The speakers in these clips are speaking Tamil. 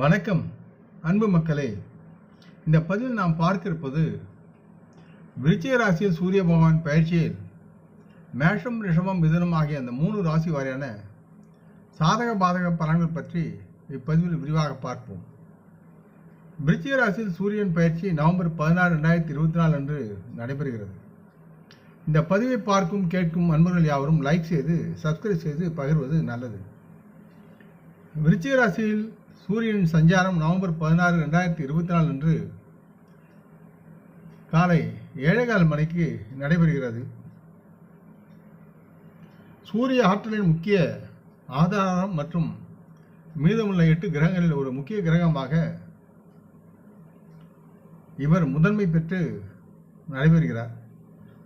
வணக்கம் அன்பு மக்களே. இந்த பதிவில் நாம் பார்க்க இருப்பது விருச்சிக ராசியில் சூரிய பகவான் பயிற்சியில் மேஷம் ரிஷமம் மிதுனம் ஆகிய அந்த மூணு ராசி வாரியான சாதக பாதக பலன்கள் பற்றி இப்பதிவில் விரிவாக பார்ப்போம். விருச்சிக ராசியில் சூரியன் பயிற்சி நவம்பர் பதினாறு ரெண்டாயிரத்தி இருபத்தி நாலு அன்று நடைபெறுகிறது. இந்த பதிவை பார்க்கும் கேட்கும் அன்பர்கள் யாவரும் லைக் செய்து சப்ஸ்கிரைப் செய்து பகிர்வது நல்லது. விருச்சிக ராசியில் சூரியனின் சஞ்சாரம் நவம்பர் பதினாறு ரெண்டாயிரத்தி இருபத்தி நாலு அன்று காலை ஏழேகால் மணிக்கு நடைபெறுகிறது. சூரிய ஆற்றலின் முக்கிய ஆதாரம் மற்றும் மீதமுள்ள எட்டு கிரகங்களில் ஒரு முக்கிய கிரகமாக இவர் முதன்மை பெற்று நடைபெறுகிறார்.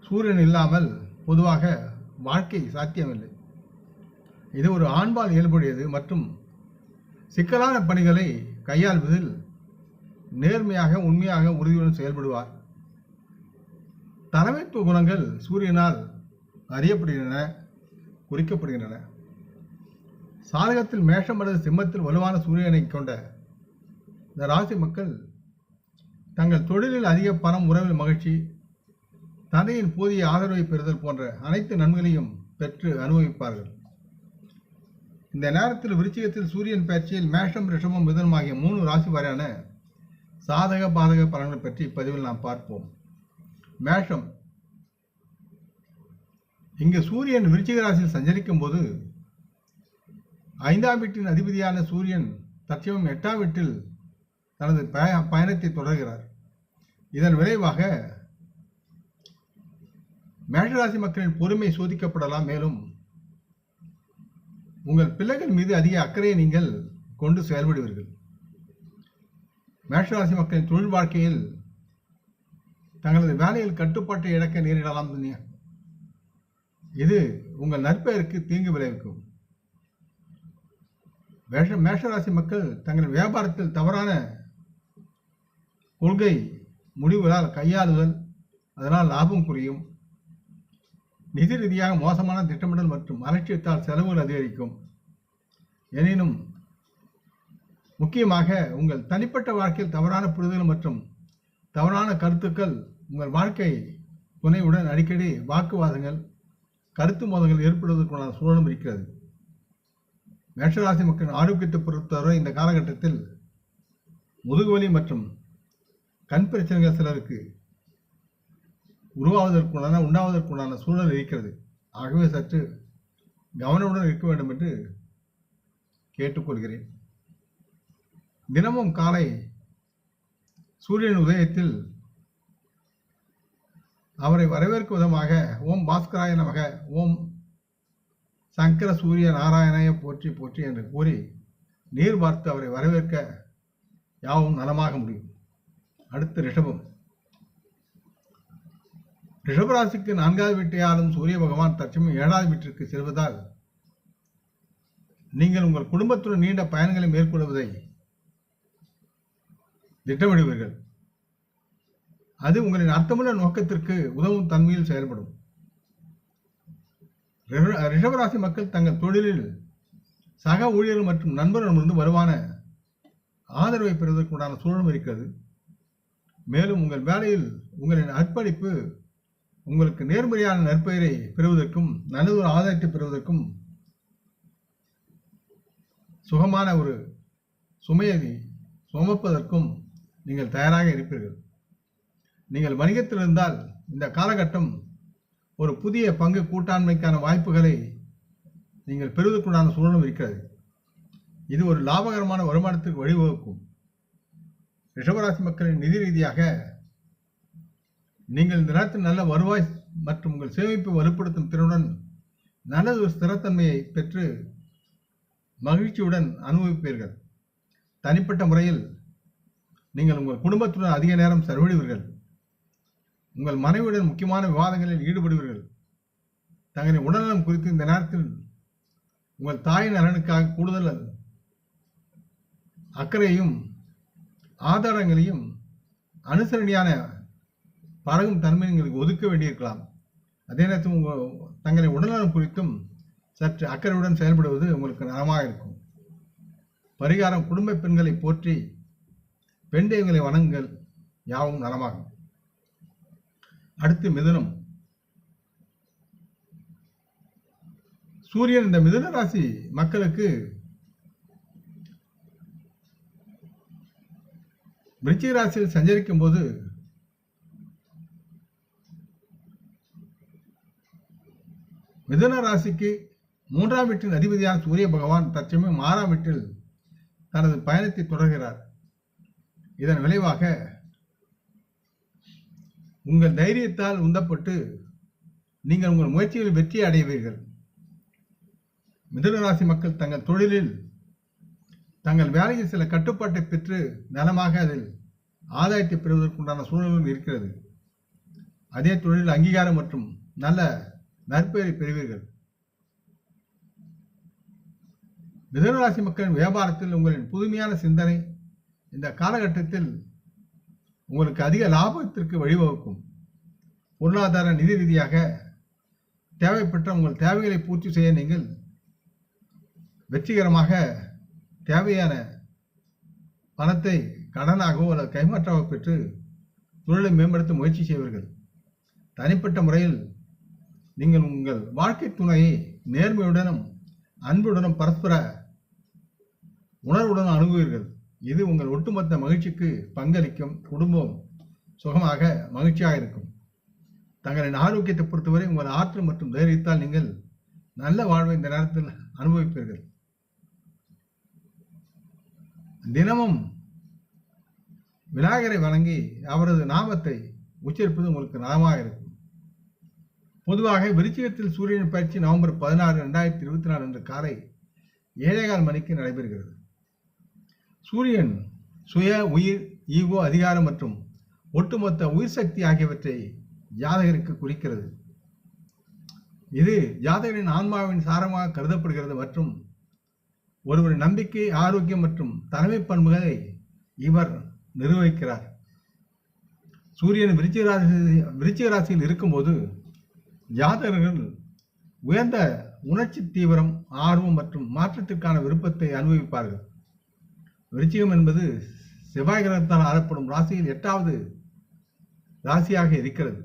சூரியன் இல்லாமல் பொதுவாக வாழ்க்கை சாத்தியமில்லை. இது ஒரு ஆண்பால் இயல்புடையது மற்றும் சிக்கலான பணிகளை கையாள்வதில் நேர்மையாக உண்மையாக உறுதியுடன் செயல்படுவார். தலைமைத்துவ குணங்கள் சூரியனால் அறியப்படுகின்றன குறிக்கப்படுகின்றன. சாதகத்தில் மேஷம் அல்லது சிம்மத்தில் வலுவான சூரியனை கொண்ட இந்த ராசி மக்கள் தங்கள் தொழிலில் அதிக பணம் உறவில் மகிழ்ச்சி தந்தையின் போதிய ஆதரவை பெறுதல் போன்ற அனைத்து நன்மைகளையும் பெற்று அனுபவிப்பார்கள். இந்த நேரத்தில் விருச்சிகத்தில் சூரியன் பயிற்சியில் மேஷம் ரிஷமம் மிதனம் ஆகிய மூணு ராசி வாரியான சாதக பாதக பலன்கள் பற்றி இப்பதிவில் நாம் பார்ப்போம். மேஷம். இங்கு சூரியன் விருச்சிக ராசியில் சஞ்சரிக்கும் போது ஐந்தாம் வீட்டின் அதிபதியான சூரியன் தற்சமயம் எட்டாம் வீட்டில் தனது பய- பயணத்தை தொடர்கிறார். இதன் விளைவாக மேஷராசி மக்களின் பொறுமை சோதிக்கப்படலாம். மேலும் உங்கள் பிள்ளைகள் மீது அதிக அக்கறையை நீங்கள் கொண்டு செயல்படுவீர்கள். மேஷராசி மக்களின் தொழில் வாழ்க்கையில் தங்களது வேலையில் கட்டுப்பாட்டை இழக்க நேரிடலாம் துனியா. இது உங்கள் நற்பெயருக்கு தீங்கு விளைவிக்கும். மேஷ மேஷராசி மக்கள் தங்கள் வியாபாரத்தில் தவறான கொள்கை முடிவுகளால் கையாளுதல் அதனால் லாபம் குறையும். நிதி ரீதியாக மோசமான திட்டமிடல் மற்றும் அலட்சியத்தால் செலவுகள் அதிகரிக்கும். எனினும் முக்கியமாக உங்கள் தனிப்பட்ட வாழ்க்கையில் தவறான புரிதல் மற்றும் தவறான கருத்துக்கள் உங்கள் வாழ்க்கை துணையுடன் அடிக்கடி வாக்குவாதங்கள் கருத்து மோதங்கள் ஏற்படுவதற்கான சூழலும் இருக்கிறது. மேஷராசி மக்களின் ஆரோக்கியத்தை பொறுத்தவரை இந்த காலகட்டத்தில் முதுகுவலி மற்றும் கண் பிரச்சனைகள் சிலருக்கு உருவாவதற்குண்டான உண்டாவதற்குண்டான சூழல் இருக்கிறது. ஆகவே சற்று கவனமுடன் இருக்க வேண்டும் என்று கேட்டுக்கொள்கிறேன். தினமும் காலை சூரியன் உதயத்தில் அவரை வரவேற்கும் விதமாக ஓம் பாஸ்கராய நமக ஓம் சங்கர சூரிய நாராயணைய போற்றி போற்றி என்று கூறி நீர் பார்த்து அவரை வரவேற்க யாவும் நலமாக முடியும். அடுத்து ரிஷபம். ரிஷபராசிக்கு நான்காவது வீட்டையாலும் சூரிய பகவான் தற்சமயம் ஏழாவது வீட்டிற்கு செல்வதால் நீங்கள் உங்கள் குடும்பத்துடன் நீண்ட பயணங்களை மேற்கொள்வதை திட்டமிடுவீர்கள். அது உங்களின் அர்த்தமுள்ள நோக்கத்திற்கு உதவும் தன்மையில் செயல்படும். ரிஷபராசி மக்கள் தங்கள் தொழிலில் சக ஊழியர்கள் மற்றும் நண்பர்களிடமிருந்து வருவான ஆதரவை பெறுவதற்குண்டான சூழலும் இருக்கிறது. மேலும் உங்கள் வேலையில் உங்களின் அர்ப்பணிப்பு உங்களுக்கு நேர்மறையான நற்பெயரை பெறுவதற்கும் நல்லதொரு ஆதாயத்தை பெறுவதற்கும் சுகமான ஒரு சுமையை சுமப்பதற்கும் நீங்கள் தயாராக இருப்பீர்கள். நீங்கள் வணிகத்தில் இருந்தால் இந்த காலகட்டம் ஒரு புதிய பங்கு கூட்டாண்மைக்கான வாய்ப்புகளை நீங்கள் பெறுவதற்குண்டான சூழலும் இருக்கிறது. இது ஒரு லாபகரமான வருமானத்துக்கு வழிவகுக்கும். ரிஷபராசி மக்களின் நிதி ரீதியாக நீங்கள் இந்த நேரத்தில் நல்ல வருவாய் மற்றும் உங்கள் சேமிப்பை வலுப்படுத்தும் திறனுடன் நல்ல ஒரு ஸ்திரத்தன்மையை பெற்று மகிழ்ச்சியுடன் அனுபவிப்பீர்கள். தனிப்பட்ட முறையில் நீங்கள் உங்கள் குடும்பத்துடன் அதிக நேரம் செலவிடுவீர்கள். உங்கள் மனைவியுடன் முக்கியமான விவாதங்களில் ஈடுபடுவீர்கள். தங்களின் உடல்நலம் குறித்து இந்த நேரத்தில் உங்கள் தாயின் நலனுக்காக கூடுதல் அக்கறையும் ஆதாரங்களையும் அனுசரணையான பழகும் தன்மை நீங்கள் ஒதுக்க வேண்டியிருக்கலாம். அதே நேரத்தில் உங்கள் தங்களின் உடல்நலம் குறித்தும் சற்று அக்கறையுடன் செயல்படுவது உங்களுக்கு நலமாக இருக்கும். பரிகாரம் குடும்ப பெண்களை போற்றி பெண் தெய்வங்களை வணங்குங்கள் யாவும் நலமாகும். அடுத்து மிதுனம். சூரியன் இந்த மிதுன ராசி மக்களுக்கு விருச்சிக ராசியில் சஞ்சரிக்கும் போது மிதுன ராசிக்கு மூன்றாம் வீட்டின் அதிபதியான சூரிய பகவான் தற்சமயம் ஆறாம் வீட்டில் தனது பயணத்தை தொடர்கிறார். இதன் விளைவாக உங்கள் தைரியத்தால் உந்தப்பட்டு நீங்கள் உங்கள் முயற்சிகளில் வெற்றி அடைவீர்கள். மிதுன ராசி மக்கள் தங்கள் தொழிலில் தங்கள் வேலையில் சில கட்டுப்பாட்டை பெற்று நலமாக அதில் ஆதாயத்தை பெறுவதற்குண்டான சூழலும் இருக்கிறது. அதே தொழில் அங்கீகாரம் மற்றும் நல்ல நற்பெயரை பெறுவீர்கள். மிதனராசி மக்களின் வியாபாரத்தில் உங்களின் புதுமையான சிந்தனை இந்த காலகட்டத்தில் உங்களுக்கு அதிக லாபத்திற்கு வழிவகுக்கும். பொருளாதார நிதி ரீதியாக தேவைப்பட்ட உங்கள் தேவைகளை பூர்த்தி செய்ய நீங்கள் வெற்றிகரமாக தேவையான பணத்தை கடனாகவோ அல்லது கைமாற்றாகவோ பெற்று தொழிலை மேம்படுத்த முயற்சி செய்வீர்கள். தனிப்பட்ட முறையில் நீங்கள் உங்கள் வாழ்க்கை துணையை நேர்மையுடனும் அன்புடனும் பரஸ்பர உணர்வுடன் அணுகுவீர்கள். இது உங்கள் ஒட்டுமொத்த மகிழ்ச்சிக்கு பங்களிக்கும் குடும்பம் சுகமாக மகிழ்ச்சியாக இருக்கும். தங்களின் ஆரோக்கியத்தை பொறுத்தவரை உங்கள் ஆற்றல் மற்றும் தைரியத்தால் நீங்கள் நல்ல வாழ்வை இந்த நேரத்தில் அனுபவிப்பீர்கள். தினமும் விநாயகரை வணங்கி அவரது நாமத்தை உச்சரிப்பது உங்களுக்கு நலமாக இருக்கும். பொதுவாக விருச்சிகத்தில் சூரியன் பயிற்சி நவம்பர் பதினாறு ரெண்டாயிரத்தி இருபத்தி நாலு அன்று காலை ஏழேகால் மணிக்கு நடைபெறுகிறது. சூரியன் சுய உயிர் ஈகோ அதிகாரம் மற்றும் ஒட்டுமொத்த உயிர் சக்தி ஆகியவற்றை ஜாதகருக்கு குறிக்கிறது. இது ஜாதகரின் ஆன்மாவின் சாரமாக கருதப்படுகிறது மற்றும் ஒருவரின் நம்பிக்கை ஆரோக்கியம் மற்றும் தலைமை பண்புகளை இவர் நிர்வகிக்கிறார். சூரியன் விருச்சிக ராசி விருச்சிக ராசியில் இருக்கும்போது ஜாதகர்கள் உயர்ந்த உணர்ச்சி தீவிரம் ஆர்வம் மற்றும் மாற்றத்திற்கான விருப்பத்தை அனுபவிப்பார்கள். விருச்சிகம் என்பது செவ்வாய் கிரகத்தால் ஆளப்படும் ராசியில் எட்டாவது ராசியாக இருக்கிறது.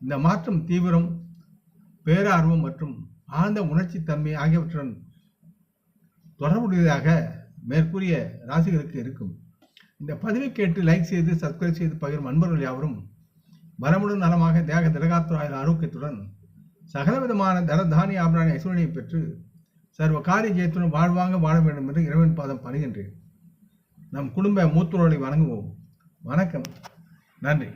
இந்த மாற்றம் தீவிரம் பேரார்வம் மற்றும் ஆழ்ந்த உணர்ச்சி தன்மை ஆகியவற்றுடன் தொடர்புடையதாக மேற்கூறிய ராசிகளுக்கு இருக்கும். இந்த பதிவை கேட்டு லைக் செய்து சப்ஸ்கிரைப் செய்து பகிரும் அன்பர்கள் யாவரும் வரமுடன் நலமாக தேக திரகாத்துறாய ஆரோக்கியத்துடன் சகலவிதமான தனதானிய தானிய ஐஸ்வர்யை பெற்று சர்வ காரிய ஜெயத்துடன் வாழ்வாங்க வாழ வேண்டும் என்று இறைவன் பாதம் பணிகின்றேன். நம் குடும்ப மூத்தோர்களை வணங்குவோம். வணக்கம். நன்றி.